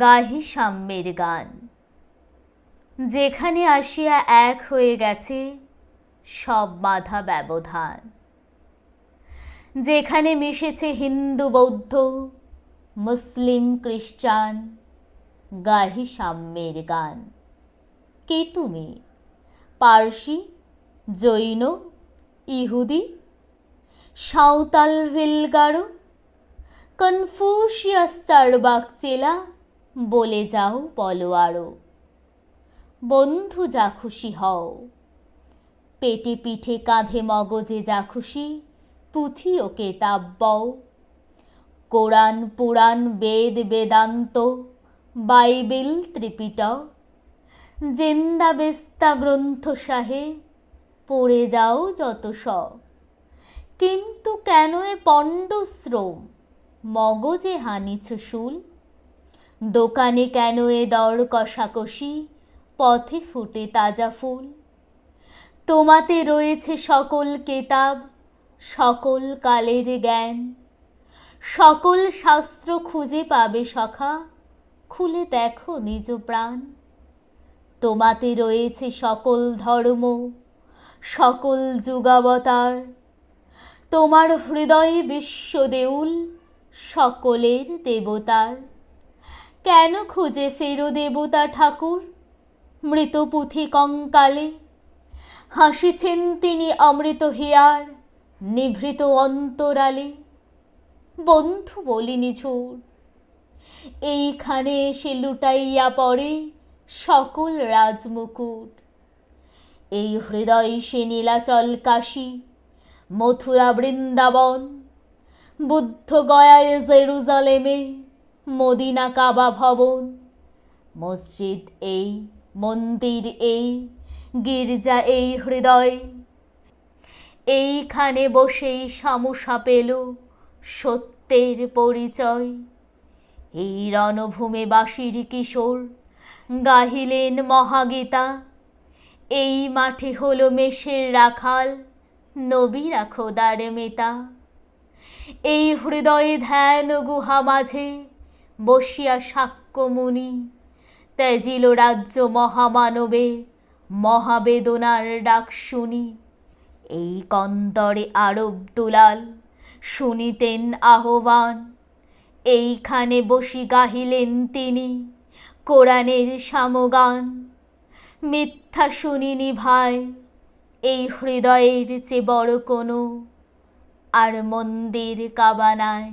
গাহি সাম্যের গান। যেখানে আসিয়া এক হয়ে গেছে সব বাধা ব্যবধান। যেখানে মিশেছে হিন্দু, বৌদ্ধ, মুসলিম, খ্রিস্টান, গাহি সাম্যের গান। কে তুমি? পার্সি, জৈন, ইহুদি, সাঁওতাল, ভিলগারো, কনফুসিয়াস, চারবাক চেলা বলে যাও, বলো আরও। বন্ধু, যা খুশি হও। পেটে পিঠে কাঁধে মগজে যা খুশি, পুঁথি ও কেতাব বও। Quran, Purana, Veda, Vedanta, Bible, Tripitaka, Zend, Avesta, Granth Sahib, পড়ে যাও যত স কিন্তু কেন এ পণ্ডশ্রম মগজে হানিছ শুল দোকানে কেন এ দর কষাকষি? পথে ফুটে তাজা ফুল। তোমাতে রয়েছে সকল কেতাব, সকল কালের জ্ঞান। সকল শাস্ত্র খুঁজে পাবে সখা, খুলে দেখো নিজ প্রাণ। তোমাতে রয়েছে সকল ধর্ম, সকল যুগাবতার। তোমার হৃদয়ে বিশ্ব দেউল, সকলের দেবতার। কেন খুঁজে ফেরো দেবতা ঠাকুর? মৃত পুঁথি কঙ্কালে, হাসিছেন তিনি অমৃত হিয়ার, নিভৃত অন্তরালে। বন্ধু বলিনি ঝুর, এইখানে এসে লুটাইয়া পড়ে সকল রাজমুকুট। এই হৃদয় সে নীলাচল কাশী, মথুরা বৃন্দাবন বুদ্ধ গয়ায় জেরুজালেমে মদিনা কাবা ভবন। মসজিদ এই, মন্দির এই, গির্জা এই হৃদয়। এইখানে বসেই সামুসা পেল সত্যের পরিচয়। এই রণভূমে বাসির কিশোর গাহিলেন মহাগীতা। এই মাঠে হলো মেষের রাখাল, নবীরা খোদার মেতা। এই হৃদয়ে ধ্যান গুহা মাঝে বসিয়া সাক্ষ্যমুনি ত্যাজিল রাজ্য মহামানবে, মহাবেদনার ডাক শুনি। এই কন্তরে আরব দুলাল, শুনিতেন আহ্বান। এইখানে বসি গাহিলেন তিনি কোরআনের সামগান। মিথ্যা শুনিনি ভাই, এই হৃদয়ের চেয়ে বড় কোনো। আর মন্দির কাবানায়